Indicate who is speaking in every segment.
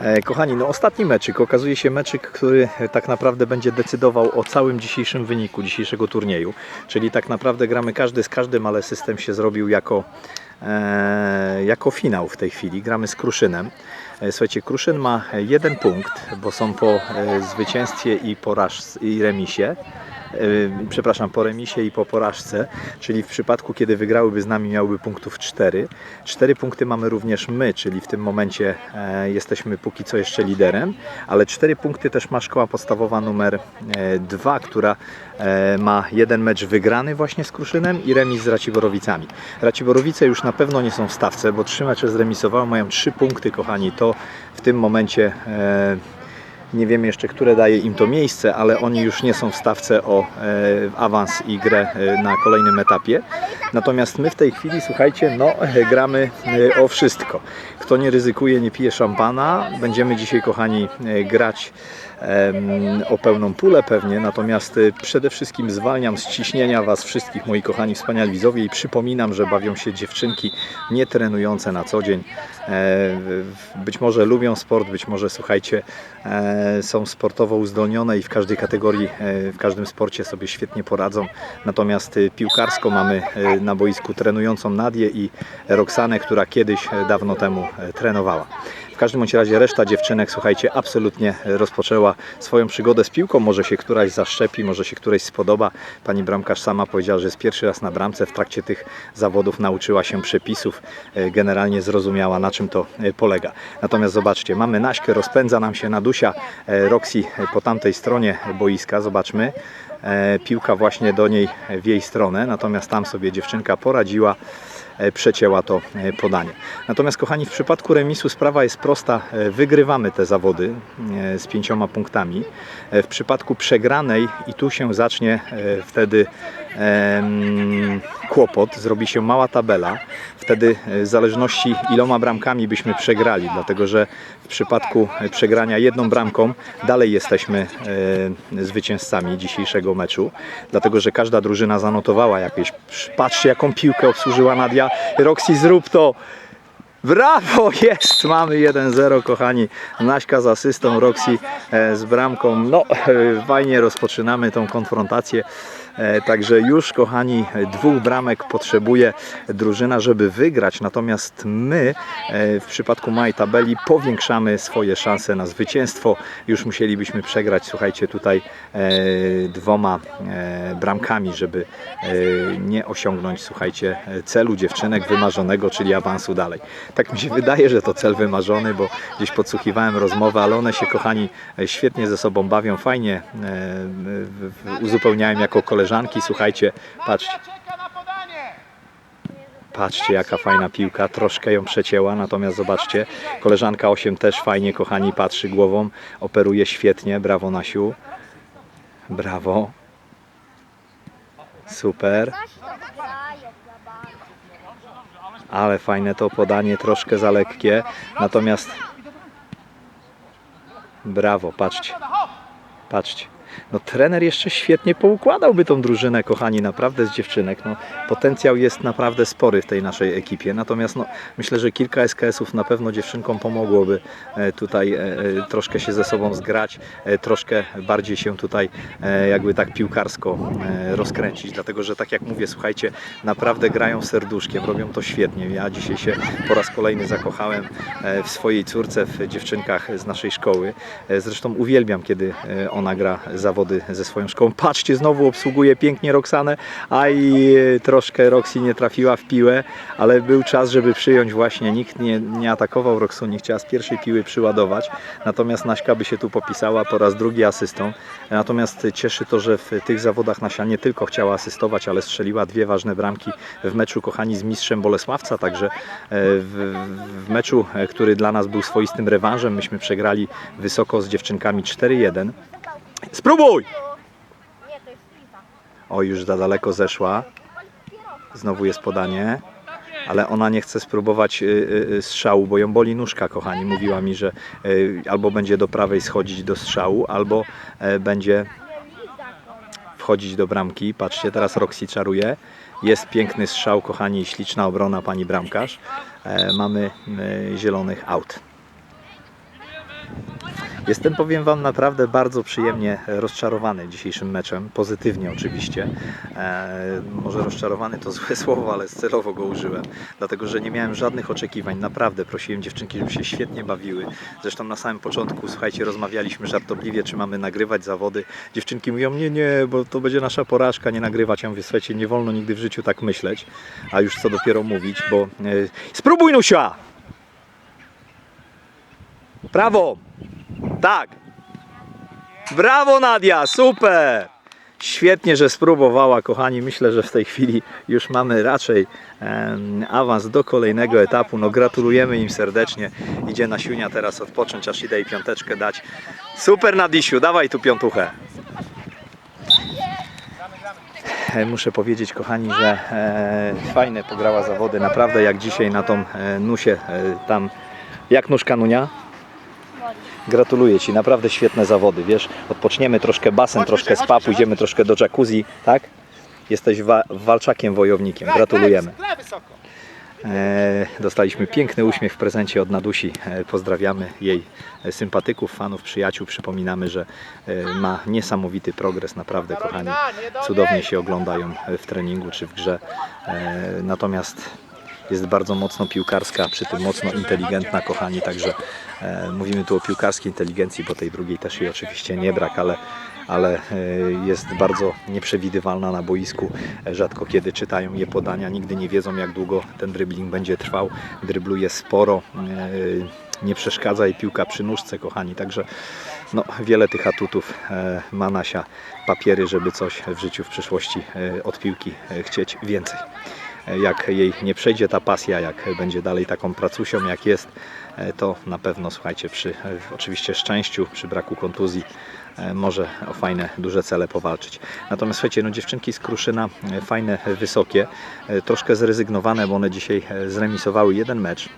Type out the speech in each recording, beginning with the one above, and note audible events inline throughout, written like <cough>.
Speaker 1: E, Kochani, no ostatni meczyk, okazuje się meczyk, który e, tak naprawdę będzie decydował o całym dzisiejszym wyniku dzisiejszego turnieju. Czyli tak naprawdę gramy każdy z każdym, ale system się zrobił jako, e, jako finał w tej chwili. Gramy z Kruszynem. E, Słuchajcie, Kruszyn ma jeden punkt, bo są po zwycięstwie i porażce i remisie. E, Przepraszam, po remisie i po porażce, czyli w przypadku, kiedy wygrałyby z nami, miałyby punktów 4. Cztery punkty mamy również my, czyli w tym momencie e, jesteśmy póki co jeszcze liderem, ale cztery punkty też ma szkoła podstawowa numer 2, która e, ma jeden mecz wygrany właśnie z Kruszynem i remis z Raciborowicami. Raciborowice już na pewno nie są w stawce, bo trzy mecze zremisowały, mają trzy punkty, kochani. To w tym momencie e, nie wiemy jeszcze, które daje im to miejsce, ale oni już nie są w stawce o e, awans i grę e, na kolejnym etapie. Natomiast my w tej chwili, słuchajcie, no e, gramy o wszystko. Kto nie ryzykuje, nie pije szampana. Będziemy dzisiaj, kochani, grać o pełną pulę pewnie, natomiast e, przede wszystkim zwalniam z ciśnienia Was wszystkich, moi kochani wspaniali widzowie i przypominam, że bawią się dziewczynki nie trenujące na co dzień. E, Być może lubią sport, być może, słuchajcie, e, są sportowo uzdolnione i w każdej kategorii, e, w każdym sporcie sobie świetnie poradzą. Natomiast e, piłkarsko mamy e, na boisku trenującą Nadię i Roxanę, która kiedyś dawno temu trenowała. W każdym bądź razie reszta dziewczynek, słuchajcie, absolutnie rozpoczęła swoją przygodę z piłką. Może się któraś zaszczepi, może się któraś spodoba. Pani bramkarz sama powiedziała, że jest pierwszy raz na bramce. W trakcie tych zawodów nauczyła się przepisów, e, generalnie zrozumiała na czym to e, polega. Natomiast zobaczcie, mamy Naśkę, rozpędza nam się Nadusia, e, Roxy po tamtej stronie boiska, zobaczmy. Piłka właśnie do niej w jej stronę, natomiast tam sobie dziewczynka poradziła przecięła to e, podanie. Natomiast kochani, w przypadku remisu sprawa jest prosta. E, Wygrywamy te zawody e, z pięcioma punktami. E, W przypadku przegranej i tu się zacznie e, wtedy kłopot, zrobi się mała tabela. Wtedy e, w zależności iloma bramkami byśmy przegrali, dlatego że w przypadku przegrania jedną bramką dalej jesteśmy e, zwycięzcami dzisiejszego meczu, dlatego że każda drużyna zanotowała jakieś. Patrzcie, jaką piłkę obsłużyła Nadia. Roxy, zrób to! Brawo, jest! Mamy 1-0, kochani. Naśka z asystą, Roxy e, z bramką. No, e, fajnie rozpoczynamy tą konfrontację. E, Także już, kochani, dwóch bramek potrzebuje drużyna, żeby wygrać. Natomiast my e, w przypadku małej tabeli powiększamy swoje szanse na zwycięstwo. Już musielibyśmy przegrać, słuchajcie, tutaj e, dwoma bramkami, żeby nie osiągnąć, słuchajcie, celu dziewczynek wymarzonego, czyli awansu dalej. Tak mi się wydaje, że to cel wymarzony, bo gdzieś podsłuchiwałem rozmowę, ale one się, kochani, świetnie ze sobą bawią, fajnie uzupełniałem jako koleżanki. Słuchajcie, patrzcie! Patrzcie jaka fajna piłka, troszkę ją przecięła, natomiast zobaczcie, koleżanka 8 też fajnie, kochani, patrzy głową, operuje świetnie, brawo Nasiu, brawo, super, ale fajne to podanie, troszkę za lekkie, natomiast brawo, patrzcie, patrzcie. No trener jeszcze świetnie poukładałby tą drużynę, kochani, naprawdę z dziewczynek. No, potencjał jest naprawdę spory w tej naszej ekipie. Natomiast no, myślę, że kilka SKS-ów na pewno dziewczynkom pomogłoby e, tutaj e, e, troszkę się ze sobą zgrać, troszkę bardziej się tutaj jakby tak piłkarsko rozkręcić. Dlatego, że tak jak mówię, słuchajcie, naprawdę grają serduszkiem, robią to świetnie. Ja dzisiaj się po raz kolejny zakochałem w swojej córce, w dziewczynkach z naszej szkoły. Zresztą uwielbiam, kiedy ona gra zawody ze swoją szkołą. Patrzcie, znowu obsługuje pięknie Roxanę, a i troszkę Roxy nie trafiła w piłę, ale był czas, żeby przyjąć właśnie. Nikt nie, nie atakował Roxu, nie chciała z pierwszej piły przyładować. Natomiast Naśka by się tu popisała po raz drugi asystą. Natomiast cieszy to, że w tych zawodach Nasia nie tylko chciała asystować, ale strzeliła dwie ważne bramki w meczu, kochani, z mistrzem Bolesławca. Także e, w, w meczu, e, który dla nas był swoistym rewanżem, myśmy przegrali wysoko z dziewczynkami 4-1. Spróbuj! O, już za daleko zeszła. Znowu jest podanie. Ale ona nie chce spróbować y, y, y, strzału, bo ją boli nóżka, kochani. Mówiła mi, że y, albo będzie do prawej schodzić do strzału, albo e, będzie wchodzić do bramki. Patrzcie, teraz Roxy czaruje. Jest piękny strzał, kochani, śliczna obrona pani bramkarz. E, Mamy e, zielonych aut. Jestem, powiem Wam, naprawdę bardzo przyjemnie rozczarowany dzisiejszym meczem, pozytywnie oczywiście. E, może rozczarowany to <laughs> złe słowo, ale celowo go użyłem, dlatego że nie miałem żadnych oczekiwań. Naprawdę prosiłem dziewczynki, żeby się świetnie bawiły. Zresztą na samym początku, słuchajcie, rozmawialiśmy żartobliwie, czy mamy nagrywać zawody. Dziewczynki mówią, nie, nie, bo to będzie nasza porażka, nie nagrywać. Ja mówię, słuchajcie, nie wolno nigdy w życiu tak myśleć, a już co dopiero mówić, bo... E, spróbuj, Nusia! Brawo! Tak! Brawo Nadia, super! Świetnie, że spróbowała, kochani. Myślę, że w tej chwili już mamy raczej em, awans do kolejnego etapu. No gratulujemy im serdecznie. Idzie na siunia teraz odpocząć, aż idę jej piąteczkę dać. Super Nadisiu, dawaj tu piątuchę. E, Muszę powiedzieć, kochani, że e, fajne pograła zawody. Naprawdę jak dzisiaj na tą e, nusie e, tam. Jak nóżka Nunia? Gratuluję Ci, naprawdę świetne zawody, wiesz, odpoczniemy troszkę basen, troszkę spa, pójdziemy troszkę do jacuzzi, tak? Jesteś wa- walczakiem, wojownikiem, gratulujemy. E, dostaliśmy piękny uśmiech w prezencie od Nadusi, e, pozdrawiamy jej sympatyków, fanów, przyjaciół, przypominamy, że e, ma niesamowity progres, naprawdę kochani, cudownie się oglądają w treningu czy w grze, e, natomiast jest bardzo mocno piłkarska, przy tym mocno inteligentna, kochani, także e, mówimy tu o piłkarskiej inteligencji, bo tej drugiej też jej oczywiście nie brak, ale, ale e, jest bardzo nieprzewidywalna na boisku, rzadko kiedy czytają je podania, nigdy nie wiedzą jak długo ten dribbling będzie trwał, drybluje sporo, e, nie przeszkadza jej piłka przy nóżce, kochani, także no, wiele tych atutów e, ma Nasia. Papiery, żeby coś w życiu w przyszłości od piłki chcieć więcej jak jej nie przejdzie ta pasja, jak będzie dalej taką pracusią jak jest, e, to na pewno słuchajcie, przy oczywiście szczęściu, przy braku kontuzji e, może o fajne, duże cele powalczyć. Natomiast słuchajcie, no dziewczynki z Kruszyna e, fajne, wysokie, troszkę zrezygnowane, bo one dzisiaj zremisowały jeden mecz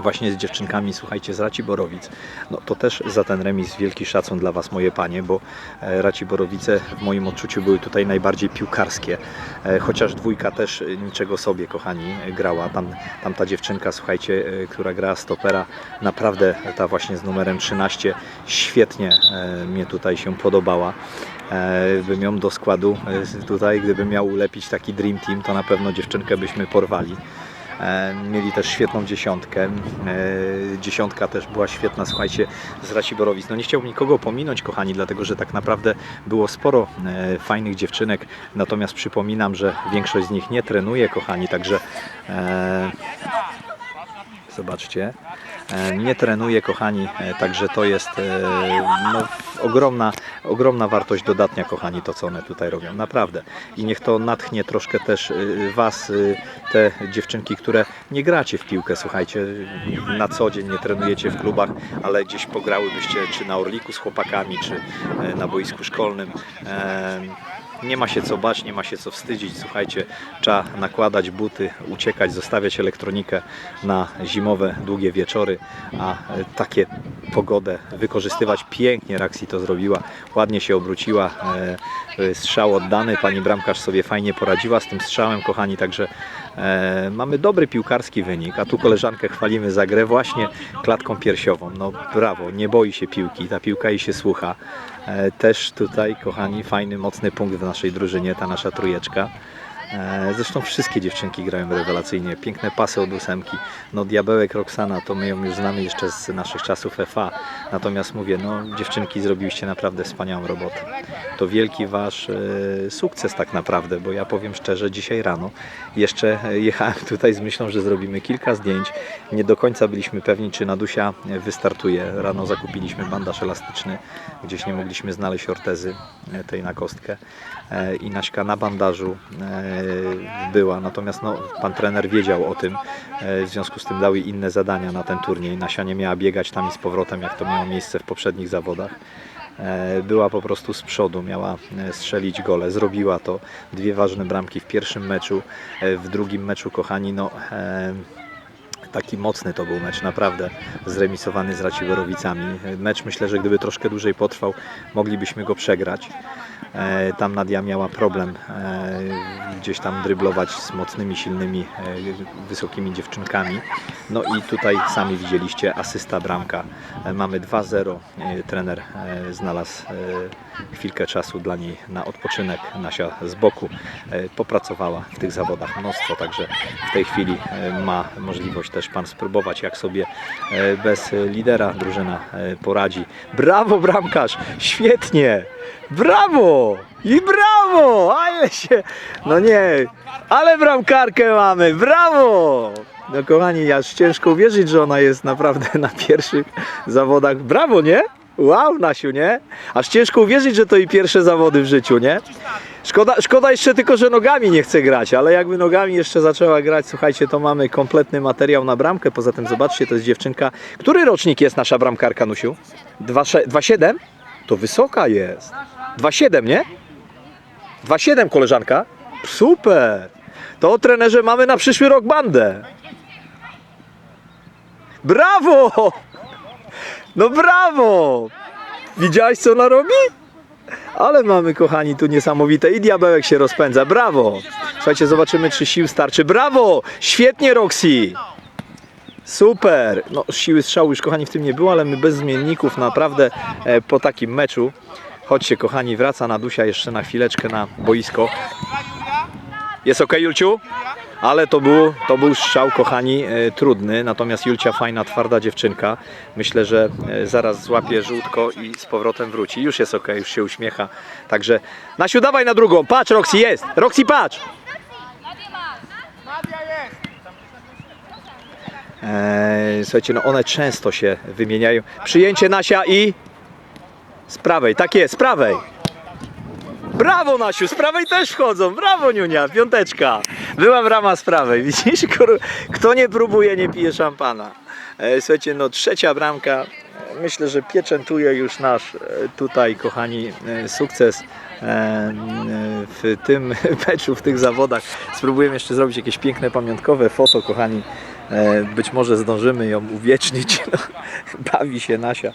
Speaker 1: właśnie z dziewczynkami, słuchajcie, z Raci Borowic. No to też za ten remis wielki szacun dla Was, moje panie, bo e, Raci Borowice w moim odczuciu były tutaj najbardziej piłkarskie, E, chociaż dwójka też e, niczego sobie, kochani, grała. Tam, tam ta dziewczynka, słuchajcie, która grała stopera, naprawdę ta właśnie z numerem 13 świetnie mnie tutaj się podobała. Bym ją do składu tutaj, gdybym miał ulepić taki dream team, to na pewno dziewczynkę byśmy porwali. E, Mieli też świetną dziesiątkę. E, Dziesiątka też była świetna, słuchajcie, z Raci Borowic. No nie chciałbym nikogo pominąć, kochani, dlatego że tak naprawdę było sporo e, fajnych dziewczynek. Natomiast przypominam, że większość z nich nie trenuje, kochani, także zobaczcie. E, Nie trenuje, kochani, e, także to jest e, no, ogromna, ogromna wartość dodatnia, kochani, to co one tutaj robią, naprawdę. I niech to natchnie troszkę też Was, te dziewczynki, które nie gracie w piłkę, słuchajcie, na co dzień nie trenujecie w klubach, ale gdzieś pograłybyście czy na Orliku z chłopakami, czy na boisku szkolnym. Nie ma się co bać, nie ma się co wstydzić. Słuchajcie, trzeba nakładać buty, uciekać, zostawiać elektronikę na zimowe, długie wieczory, a e, takie pogodę wykorzystywać. Pięknie Raksi to zrobiła, ładnie się obróciła. e, e, Strzał oddany, pani bramkarz sobie fajnie poradziła z tym strzałem, kochani, także mamy dobry piłkarski wynik, a tu koleżankę chwalimy za grę właśnie klatką piersiową. No brawo, nie boi się piłki, ta piłka jej się słucha. E, Też tutaj, kochani, fajny, mocny punkt w naszej drużynie, ta nasza trójeczka. E, Zresztą wszystkie dziewczynki grają rewelacyjnie. Piękne pasy od ósemki. No diabełek Roxana, to my ją już znamy jeszcze z naszych czasów FA. Natomiast mówię, no dziewczynki zrobiliście naprawdę wspaniałą robotę. To wielki wasz e, sukces tak naprawdę, bo ja powiem szczerze, dzisiaj rano jeszcze e, jechałem tutaj z myślą, że zrobimy kilka zdjęć. Nie do końca byliśmy pewni, czy Nadusia wystartuje. Rano zakupiliśmy bandaż elastyczny, gdzieś nie mogliśmy znaleźć ortezy e, tej na kostkę E, i Naśka na bandażu e, była, natomiast no, pan trener wiedział o tym, e, w związku z tym dał jej inne zadania na ten turniej. Nasia nie miała biegać tam i z powrotem, jak to miało miejsce w poprzednich zawodach. E, Była po prostu z przodu, miała e, strzelić gole, zrobiła to. Dwie ważne bramki w pierwszym meczu, e, w drugim meczu, kochani, no e, taki mocny to był mecz, naprawdę zremisowany z Raciborowicami. Mecz myślę, że gdyby troszkę dłużej potrwał, moglibyśmy go przegrać. E, Tam Nadia miała problem e, gdzieś tam dryblować z mocnymi, silnymi, e, wysokimi dziewczynkami. No i tutaj sami widzieliście asysta bramka. Mamy 2-0. E, Trener znalazł chwilkę czasu dla niej na odpoczynek. Nasia z boku popracowała w tych zawodach mnóstwo, także w tej chwili ma możliwość też Pan spróbować, jak sobie bez lidera drużyna poradzi. Brawo bramkarz! Świetnie! Brawo! I brawo! Ale się... No nie, ale bramkarkę mamy! Brawo! No kochani, aż ciężko uwierzyć, że ona jest naprawdę <laughs> na pierwszych zawodach. Brawo, nie? Wow, Nasiu, nie? Aż ciężko uwierzyć, że to i pierwsze zawody w życiu, nie? Szkoda, szkoda jeszcze tylko, że nogami nie chce grać, ale jakby nogami jeszcze zaczęła grać, słuchajcie, to mamy kompletny materiał na bramkę. Poza tym zobaczcie, to jest dziewczynka. Który rocznik jest nasza bramkarka, Nusiu? 2,7? To wysoka jest. 2,7, nie? 2,7 koleżanka? Super! To trenerze mamy na przyszły rok bandę. Brawo! No brawo! Widziałeś co ona robi? Ale mamy kochani tu niesamowite i diabełek się rozpędza. Brawo! Słuchajcie, zobaczymy czy sił starczy. Brawo! Świetnie Roxy! Super! No siły strzału już kochani w tym nie było, ale my bez zmienników naprawdę e, po takim meczu. Chodźcie kochani, wraca Nadusia jeszcze na chwileczkę na boisko. Jest ok Julciu? Ale to był, to był strzał, kochani, e, trudny. Natomiast Julcia fajna, twarda dziewczynka. Myślę, że e, zaraz złapie żółtko i z powrotem wróci. Już jest ok, już się uśmiecha. Także Nasiu, dawaj na drugą. Patrz, Roxy jest. Roxy, patrz. Eee, słuchajcie, no one często się wymieniają. Przyjęcie Nasia i z prawej, tak jest, z prawej. Brawo Nasiu, z prawej też wchodzą. Brawo Niunia, piąteczka. Była brama z prawej. <laughs> Widzisz, kto nie próbuje, nie pije szampana. E, słuchajcie, no trzecia bramka. Myślę, że pieczętuje już nasz e, tutaj, kochani, e, sukces e, w tym <laughs> meczu, w tych zawodach. Spróbujemy jeszcze zrobić jakieś piękne pamiątkowe foto, kochani. E, Być może zdążymy ją uwiecznić. <laughs> No, bawi się Nasia.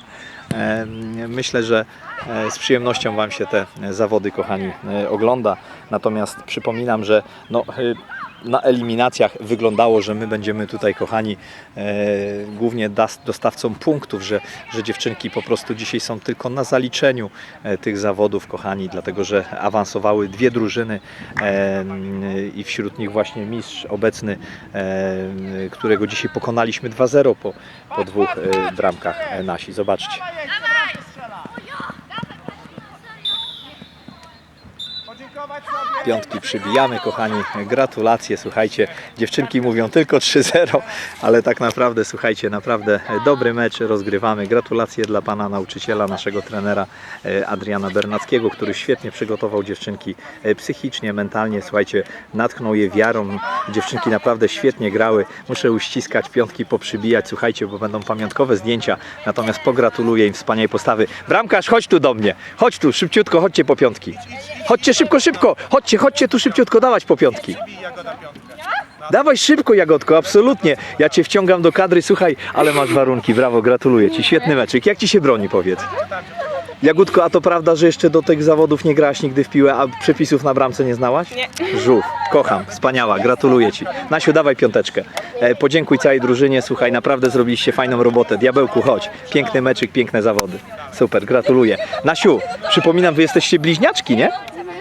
Speaker 1: E, Myślę, że e, z przyjemnością Wam się te zawody, kochani, ogląda. Natomiast przypominam, że no, na eliminacjach wyglądało, że my będziemy tutaj, kochani, e, głównie dostawcą punktów, że, że dziewczynki po prostu dzisiaj są tylko na zaliczeniu e, tych zawodów, kochani, dlatego że awansowały dwie drużyny e, i wśród nich właśnie mistrz obecny, którego dzisiaj pokonaliśmy 2-0 po, po dwóch bramkach nasi. Zobaczcie.
Speaker 2: Podziękować sobie.
Speaker 1: Piątki przybijamy, kochani. Gratulacje, słuchajcie. Dziewczynki mówią tylko 3-0, ale tak naprawdę, słuchajcie, naprawdę dobry mecz rozgrywamy. Gratulacje dla pana nauczyciela, naszego trenera e, Adriana Bernackiego, który świetnie przygotował dziewczynki e, psychicznie, mentalnie. Słuchajcie, natchnął je wiarą. Dziewczynki naprawdę świetnie grały. Muszę uściskać, piątki poprzybijać, słuchajcie, bo będą pamiątkowe zdjęcia. Natomiast pogratuluję im wspaniałej postawy. Bramkarz, chodź tu do mnie. Chodź tu, szybciutko, chodźcie po piątki. Chodźcie szybko, szybko. Chodźcie, chodźcie tu szybciutko dawać po piątki. Dawaj szybko, Jagodko, absolutnie. Ja cię wciągam do kadry, słuchaj, ale masz warunki, brawo, gratuluję ci. Świetny meczyk. Jak ci się broni, powiedz? Jagódko, a to prawda, że jeszcze do tych zawodów nie grałaś nigdy w piłę, a przepisów na bramce nie znałaś?
Speaker 3: Nie.
Speaker 1: Żółw, kocham, wspaniała, gratuluję ci. Nasiu, dawaj piąteczkę. E, podziękuj całej drużynie, słuchaj, naprawdę zrobiliście fajną robotę. Diabełku, chodź. Piękny meczyk, piękne zawody. Super, gratuluję. Nasiu, przypominam, wy jesteście bliźniaczki, nie?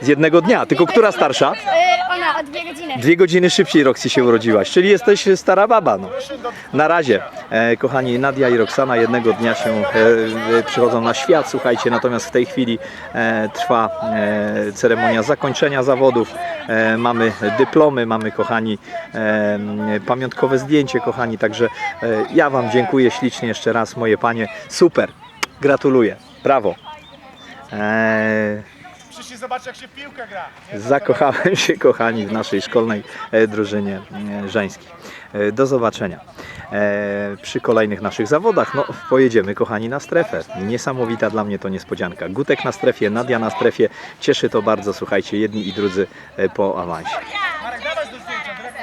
Speaker 1: Z jednego dnia, tylko która starsza?
Speaker 3: Y, ona o dwie godziny.
Speaker 1: Dwie godziny szybciej Roxy się urodziłaś, czyli jesteś stara baba. No. Na razie, e, kochani, Nadia i Roxana jednego dnia się e, e, przychodzą na świat, słuchajcie, natomiast w tej chwili e, trwa e, ceremonia zakończenia zawodów. E, mamy dyplomy, mamy, kochani, e, pamiątkowe zdjęcie, kochani, także e, ja Wam dziękuję ślicznie jeszcze raz, moje panie. Super, gratuluję, brawo. E,
Speaker 2: Zobaczyć jak się piłkę gra. Nie?
Speaker 1: Zakochałem się, kochani, w naszej szkolnej e, drużynie e, żeńskiej. E, Do zobaczenia przy kolejnych naszych zawodach. No, pojedziemy, kochani, na strefę. Niesamowita dla mnie to niespodzianka. Gutek na strefie, Nadia na strefie. Cieszy to bardzo, słuchajcie, jedni i drudzy po awansie.